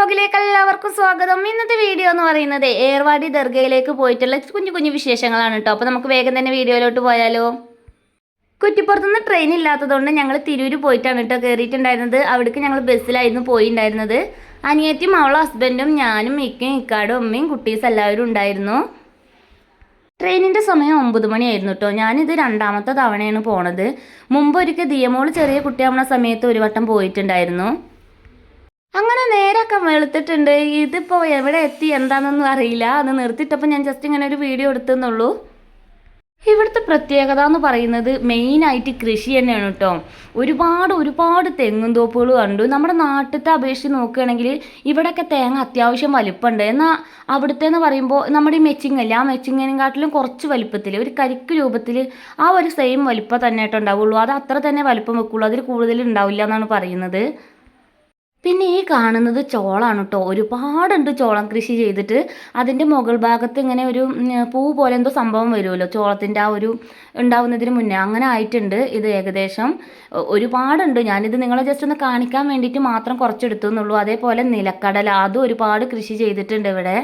വ്ലോഗിലേക്ക് എല്ലാവർക്കും സ്വാഗതം. ഇന്നത്തെ വീഡിയോ എന്ന് പറയുന്നത് ഏർവാടി ദർഗയിലേക്ക് പോയിട്ടുള്ള കുഞ്ഞു കുഞ്ഞു വിശേഷങ്ങളാണ് കേട്ടോ അപ്പോൾ നമുക്ക് വേഗം തന്നെ വീഡിയോയിലോട്ട് പോയാലോ? കുറ്റിപ്പുറത്തുനിന്ന് ട്രെയിൻ ഇല്ലാത്തതുകൊണ്ട് ഞങ്ങൾ തിരൂര് പോയിട്ടാണ് കേട്ടോ കയറിയിട്ടുണ്ടായിരുന്നത് അവിടേക്ക് ഞങ്ങൾ ബസ്സിലായിരുന്നു പോയിണ്ടായിരുന്നത്. അനിയത്തിയും അവളും ഹസ്ബൻഡും ഞാനും ഇക്കയും ഇക്കാടും അമ്മയും കുട്ടീസ് എല്ലാവരും ഉണ്ടായിരുന്നു. ട്രെയിനിന്റെ സമയം ഒമ്പത് മണിയായിരുന്നു കേട്ടോ ഞാനിത് രണ്ടാമത്തെ തവണയാണ് പോണത്. മുമ്പ് ഒരിക്കൽ ദിയമോൾ ചെറിയ കുട്ടിയാവുന്ന സമയത്ത് ഒരു വട്ടം പോയിട്ടുണ്ടായിരുന്നു. അങ്ങനെ നേരൊക്കെ വെളുത്തിട്ടുണ്ട്. ഇതിപ്പോൾ എവിടെ എത്തി? എന്താണെന്നൊന്നും അറിയില്ല. അത് നിർത്തിയിട്ടപ്പോൾ ഞാൻ ജസ്റ്റ് ഇങ്ങനെ ഒരു വീഡിയോ എടുത്തെന്നുള്ളൂ. ഇവിടുത്തെ പ്രത്യേകത എന്ന് പറയുന്നത് മെയിനായിട്ട് കൃഷി തന്നെയാണ് കേട്ടോ. ഒരുപാട് ഒരുപാട് തെങ്ങും തോപ്പുകൾ കണ്ടു. നമ്മുടെ നാട്ടിലത്തെ അപേക്ഷിച്ച് നോക്കുകയാണെങ്കിൽ ഇവിടെയൊക്കെ തേങ്ങ അത്യാവശ്യം വലിപ്പമുണ്ട്. എന്നാൽ അവിടുത്തെ എന്ന് പറയുമ്പോൾ നമ്മുടെ ഈ മെച്ചിങ്ങല്ലേ ആ മെച്ചിങ്ങിനെക്കാട്ടിലും കുറച്ച് വലിപ്പത്തിൽ ഒരു കരിക്ക് രൂപത്തിൽ ആ ഒരു സെയിം വലിപ്പം തന്നെ ആയിട്ട് ഉണ്ടാവുള്ളൂ. അത് അത്ര തന്നെ വലിപ്പം വെക്കുള്ളൂ. അതിൽ കൂടുതൽ ഉണ്ടാവില്ല എന്നാണ് പറയുന്നത്. പിന്നെ ഈ കാണുന്നത് ചോളാണ് കേട്ടോ ഒരുപാടുണ്ട് ചോളം കൃഷി ചെയ്തിട്ട്. അതിന്റെ മുകൾ ഭാഗത്ത് ഇങ്ങനെ ഒരു പൂ പോലെ എന്തോ സംഭവം വരുമല്ലോ ചോളത്തിന്റെ ആ ഒരു ഉണ്ടാവുന്നതിന് മുന്നേ. അങ്ങനെ ആയിട്ടുണ്ട് ഇത് ഏകദേശം. ഒരുപാടുണ്ട്. ഞാനിത് നിങ്ങളെ ജസ്റ്റ് ഒന്ന് കാണിക്കാൻ വേണ്ടിയിട്ട് മാത്രം കുറച്ചെടുത്തു എന്നുള്ളൂ. അതേപോലെ നിലക്കടല അതും ഒരുപാട് കൃഷി ചെയ്തിട്ടുണ്ട് ഇവിടെ.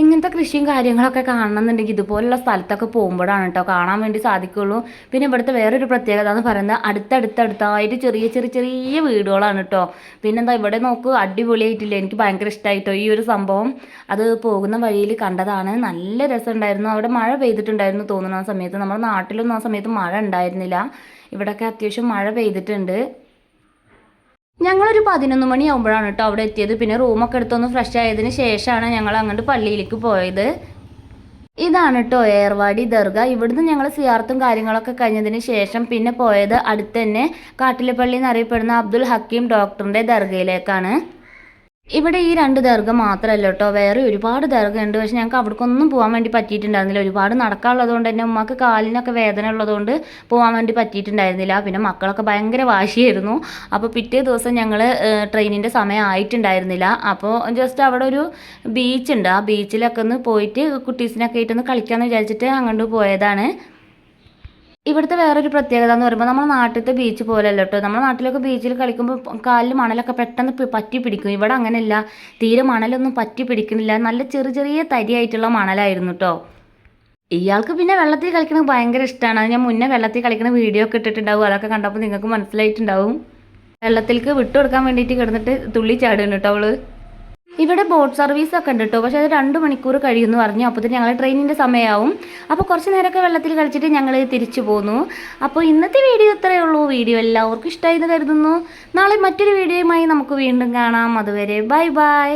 ഇങ്ങനത്തെ കൃഷിയും കാര്യങ്ങളൊക്കെ കാണണമെന്നുണ്ടെങ്കിൽ ഇതുപോലുള്ള സ്ഥലത്തൊക്കെ പോകുമ്പോഴാണ് കേട്ടോ കാണാൻ വേണ്ടി സാധിക്കുള്ളൂ. പിന്നെ ഇവിടുത്തെ വേറൊരു പ്രത്യേകത എന്ന് പറയുന്നത് അടുത്തടുത്തടുത്തായിട്ട് ചെറിയ ചെറിയ ചെറിയ വീടുകളാണ് കേട്ടോ. പിന്നെന്താ ഇവിടെ നോക്ക് അടിപൊളിയായിട്ടില്ല. എനിക്ക് ഭയങ്കര ഇഷ്ടമായിട്ടോ ഈ ഒരു സംഭവം. അത് പോകുന്ന വഴിയിൽ കണ്ടതാണ്. നല്ല രസമുണ്ടായിരുന്നു. അവിടെ മഴ പെയ്തിട്ടുണ്ടായിരുന്നു തോന്നുന്ന സമയത്ത്. നമ്മുടെ നാട്ടിലൊന്നും ആ സമയത്ത് മഴ ഉണ്ടായിരുന്നില്ല. ഇവിടെയൊക്കെ അത്യാവശ്യം മഴ പെയ്തിട്ടുണ്ട്. ഞങ്ങളൊരു പതിനൊന്ന് മണിയാകുമ്പോഴാണ് കേട്ടോ അവിടെ എത്തിയത്. പിന്നെ റൂമൊക്കെ എടുത്തൊന്ന് ഫ്രഷ് ആയതിന് ശേഷമാണ് ഞങ്ങൾ അങ്ങോട്ട് പള്ളിയിലേക്ക് പോയത്. ഇതാണ് കേട്ടോ ഏർവാടി ദർഗ. ഇവിടുന്ന് ഞങ്ങൾ സിയാർത്തും കാര്യങ്ങളൊക്കെ കഴിഞ്ഞതിന് ശേഷം പിന്നെ പോയത് അടുത്ത് തന്നെ കാട്ടിലെപ്പള്ളി എന്നറിയപ്പെടുന്ന അബ്ദുൽ ഹക്കീം ഡോക്ടറിന്റെ ദർഗയിലേക്കാണ്. ഇവിടെ ഈ രണ്ട് ദർഗ മാത്രമല്ല കേട്ടോ. വേറെ ഒരുപാട് ദർഗ ഉണ്ട് പക്ഷെ ഞങ്ങൾക്ക് അവിടേക്കൊന്നും പോകാൻ വേണ്ടി പറ്റിയിട്ടുണ്ടായിരുന്നില്ല. ഒരുപാട് നടക്കാനുള്ളതുകൊണ്ട് തന്നെ ഉമ്മക്ക് കാലിനൊക്കെ വേദന ഉള്ളതുകൊണ്ട് പോകാൻ വേണ്ടി പറ്റിയിട്ടുണ്ടായിരുന്നില്ല. പിന്നെ മക്കളൊക്കെ ഭയങ്കര വാശിയായിരുന്നു. അപ്പോൾ പിറ്റേ ദിവസം ഞങ്ങൾ ട്രെയിനിന്റെ സമയം ആയിട്ടുണ്ടായിരുന്നില്ല. അപ്പോൾ ജസ്റ്റ് അവിടെ ഒരു ബീച്ചുണ്ട് ആ ബീച്ചിലൊക്കെ ഒന്ന് പോയിട്ട് കുട്ടീസിനൊക്കെ ആയിട്ടൊന്ന് കളിക്കാമെന്ന് വിചാരിച്ചിട്ട് അങ്ങോട്ട് പോയതാണ്. ഇവിടുത്തെ വേറൊരു പ്രത്യേകത എന്ന് പറയുമ്പോൾ നമ്മുടെ നാട്ടിലത്തെ ബീച്ച് പോലെയല്ല കേട്ടോ നമ്മുടെ നാട്ടിലൊക്കെ ബീച്ചിൽ കളിക്കുമ്പോൾ കാലിൽ മണലൊക്കെ പെട്ടെന്ന് പറ്റി പിടിക്കും. ഇവിടെ അങ്ങനെയല്ല. തീരെ മണലൊന്നും പറ്റി പിടിക്കുന്നില്ല. നല്ല ചെറിയ ചെറിയ തരിയായിട്ടുള്ള മണലായിരുന്നു കേട്ടോ ഇയാൾക്ക് പിന്നെ വെള്ളത്തിൽ കളിക്കണത് ഭയങ്കര ഇഷ്ടമാണ് ഞാൻ മുന്നേ വെള്ളത്തിൽ കളിക്കുന്ന വീഡിയോ ഒക്കെ ഇട്ടിട്ടുണ്ടാവും. അതൊക്കെ കണ്ടപ്പോൾ നിങ്ങൾക്ക് മനസ്സിലായിട്ടുണ്ടാവും. വെള്ളത്തിലേക്ക് വിട്ടുകൊടുക്കാൻ വേണ്ടിയിട്ട് കിടന്നിട്ട് തുള്ളി ചാടുന്നു കേട്ടോ അവൾ. ഇവിടെ ബോട്ട് സർവീസ് ഒക്കെ ഉണ്ട് കേട്ടോ. പക്ഷേ അത് രണ്ട് മണിക്കൂർ കഴിയുമെന്ന് പറഞ്ഞു. അപ്പോൾ ഞങ്ങൾ ട്രെയിനിന്റെ സമയമാവും അപ്പോൾ കുറച്ച് നേരമൊക്കെ വെള്ളത്തിൽ കളിച്ചിട്ട് ഞങ്ങൾ തിരിച്ചു പോന്നു. അപ്പോൾ ഇന്നത്തെ വീഡിയോ ഇത്രയേ ഉള്ളൂ. വീഡിയോ എല്ലാവർക്കും ഇഷ്ടമായി എന്ന് കരുതുന്നു. നാളെ മറ്റൊരു വീഡിയോയുമായി നമുക്ക് വീണ്ടും കാണാം. അതുവരെ ബൈ ബൈ.